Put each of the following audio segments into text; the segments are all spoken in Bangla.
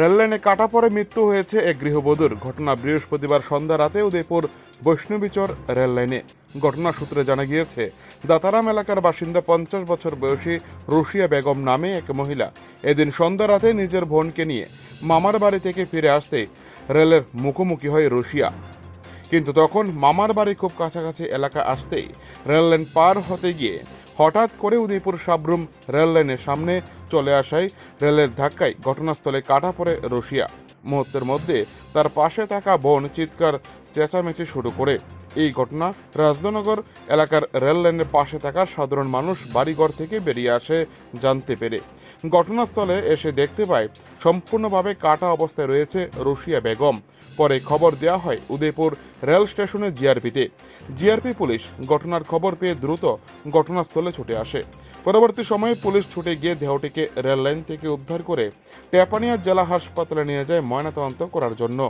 রেললাইনে কাটা পড়ে মৃত্যু হয়েছে এক গৃহবধূর। ঘটনা বৃহস্পতিবার সন্ধ্যা রাতে উদয়পুর বৈষ্ণবীচর রেললাইনে ঘটনা সূত্রে জানা গিয়েছে, দাতারাম এলাকার বাসিন্দা পঞ্চাশ বছর বয়সী রুশিয়া বেগম নামে এক মহিলা। এদিন সন্ধ্যা রাতে নিজের বোনকে নিয়ে মামার বাড়ি থেকে ফিরে আসতে রেলের মুখোমুখি হয় রুশিয়া। কিন্তু তখন মামার বাড়ি খুব কাছাকাছি এলাকা আসতেই রেললাইন পার হতে গিয়ে হঠাৎ করে উদয়পুর সাবরুম রেললাইনের সামনে চলে আসায় রেলের ধাক্কায় ঘটনাস্থলে কাটা পড়ে রশিয়া। মুহূর্তের মধ্যে তার পাশে থাকা বোন চিৎকার, চেঁচামেচি শুরু করে। এই ঘটনা রাজনগর এলাকার রেললাইনের পাশে থাকা সাধারণ মানুষ বাড়িঘর থেকে বেরিয়ে আসে জানতে পেরে। ঘটনাস্থলে এসে দেখতে পায়, সম্পূর্ণভাবে কাটা অবস্থায় রয়েছে রশিয়া বেগম। পরে খবর দেওয়া হয় উদয়পুর রেল স্টেশনে জিআরপিতে। জিআরপি পুলিশ ঘটনার খবর পেয়ে দ্রুত ঘটনাস্থলে ছুটে আসে। পরবর্তী সময়ে পুলিশ ছুটে গিয়ে দেহটিকে রেল লাইন থেকে উদ্ধার করে টেপানিয়া জেলা হাসপাতালে নিয়ে যায় ময়নাতদন্ত করার জন্য।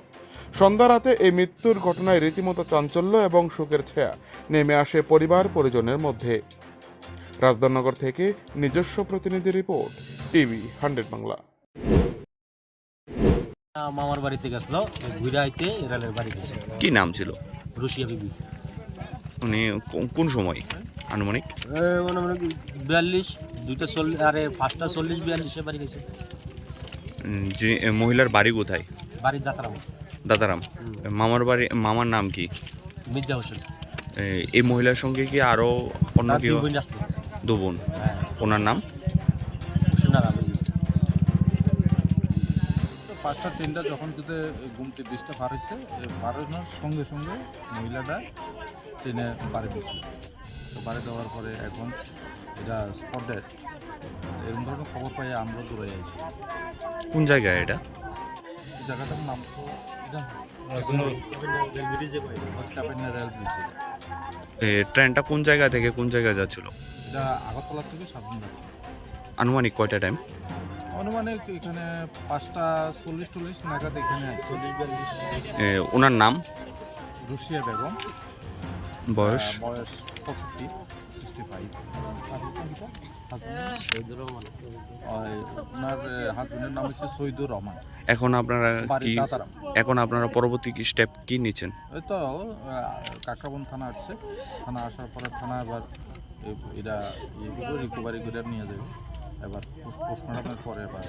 সন্ধ্যা রাতে এই মৃত্যুর ঘটনায় রীতিমতো চাঞ্চল্য এবং শোকের ছায়া নেমে আসে পরিবার পরিজনের মধ্যে। রাজধানীনগর থেকে নিজস্ব প্রতিনিধি রিপোর্ট টিভি হান্ড্রেড বাংলা। মামার বাড়িতে গেছিল ঘুরে আইতে রেলের বাড়ি গেছে। কি নাম ছিল? রুশিয়া বিবি। উনি কোন সময়? আনুমানিক? মানে মানে বিয়াল্লিশ দুইটা চল্লিশ আরে পাঁচটা চল্লিশ বিয়াল্লিশে বাড়ি গেছে। যে মহিলার বাড়ি কোথায়? বাড়ির দাতারাম। দাদারাম মামার বাড়ি মামার নাম কি? মির্জা হোসেন। এই মহিলার সঙ্গে কি আরও অন্য কেউ? দু বোন হ্যাঁ। ওনার নাম? তো পাঁচটা ট্রেনটা যখন কিন্তু ঘুমটি ব্রিজটা পার হয়েছে এই পার হওয়ার সঙ্গে সঙ্গে মহিলাটা ট্রেনে বাড়ি দিয়েছিল তো বাড়ি দেওয়ার পরে এখন এটা স্পট ডেট এরকম ধরনের খবর পাই আমরা দূরে আছি কোন জায়গায় এটা? জায়গাটার নাম তো এটা রেল এ, ট্রেনটা কোন জায়গা থেকে কোন জায়গায় যাচ্ছিল? এটা আগরতলা থেকে সাবধান যাচ্ছে। আনুমানিক কয়টা টাইম অনুমানে এখানে পাঁচটা চল্লিশ চল্লিশ নাগাদ এখানে আছে। চল্লিশ বিয়াল্লিশ ওনার নাম? রুশিয়া বেগম। বয়স? আহ, বয়স পঁয়ষট্টি সিক্সটি ফাইভ ওনার হাজবেন্ডের নাম হচ্ছে সৈদুর রহমান। এখন আপনারা কি দাতারাম। এখন আপনারা পরবর্তী কি স্টেপ কি নিচ্ছেন? ওই তো কাকরাবন থানা আসছে থানা আসার পরে থানা এবার এ- এরা রিকভারি করে নিয়ে যাবে। এবার পোস্টমর্টমের পরে এবার